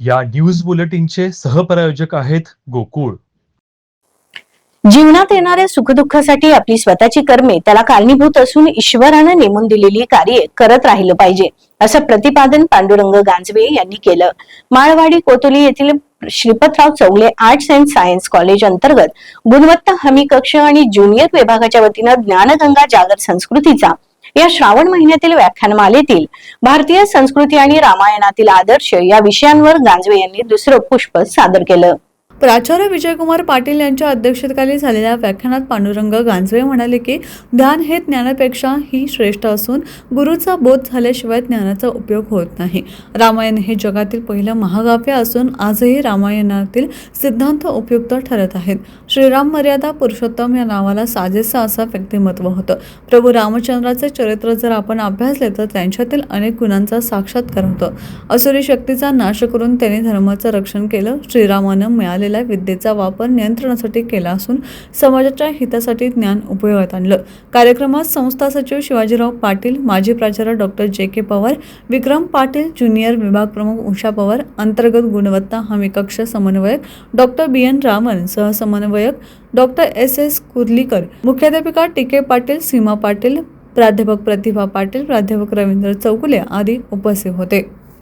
या न्यूज बुलेटिनचे सहप्रायोजक आहेत गोकुळ. जीवनात येणाऱ्या सुखदुःखासाठी आपली स्वतःची कर्मे त्याला कारणीभूत असून ईश्वरानं नेमून दिलेली कार्य करत राहिलं पाहिजे असं प्रतिपादन पांडुरंग गांजवे यांनी केलं. माळवाडी कोतुली येथील Shripatrao Chougale arts and science college अंतर्गत गुणवत्ता हमी कक्ष आणि ज्युनियर विभागाच्या वतीनं ज्ञानगंगा जागर संस्कृतीचा या श्रावण महिन्यातील व्याख्यानमालेतील भारतीय संस्कृती आणि रामायणातील आदर्श या विषयांवर गांजवे यांनी दुसरं पुष्प सादर केलं. प्राचार्य विजयकुमार पाटील यांच्या अध्यक्षतेखाली झालेल्या व्याख्यानात पांडुरंग गांजवे म्हणाले की ध्यान हे ज्ञानापेक्षा ही श्रेष्ठ असून गुरुचा बोध झाल्याशिवाय ज्ञानाचा उपयोग होत नाही. रामायण हे जगातील पहिलं महाकाव्य असून आजही रामायणातील सिद्धांत उपयुक्त ठरत आहेत. श्रीराम मर्यादा पुरुषोत्तम या नावाला साजेसं असं व्यक्तिमत्व होतं. प्रभू रामचंद्राचे चरित्र जर आपण अभ्यासले तर त्यांच्यातील अनेक गुणांचा साक्षात्कार होतो. असुरी शक्तीचा नाश करून त्यांनी धर्माचं रक्षण केलं. श्रीरामानं मिळाले मिळालेल्या विद्येचा वापर नियंत्रणासाठी केला असून समाजाच्या हितासाठी ज्ञान उपयोगात आणलं. कार्यक्रमात संस्था सचिव शिवाजीराव पाटील माजी प्राचार्य doctor J K Pawar Vikram Patil junior विभाग प्रमुख उषा पवार अंतर्गत गुणवत्ता हमी कक्ष समन्वयक डॉक्टर बी एन रामन सहसमन्वयक डॉक्टर एस एस कुर्लीकर मुख्याध्यापिका टी के पाटील सीमा पाटील प्राध्यापक प्रतिभा पाटील प्राध्यापक रवींद्र चौकुले आदी उपस्थित होते.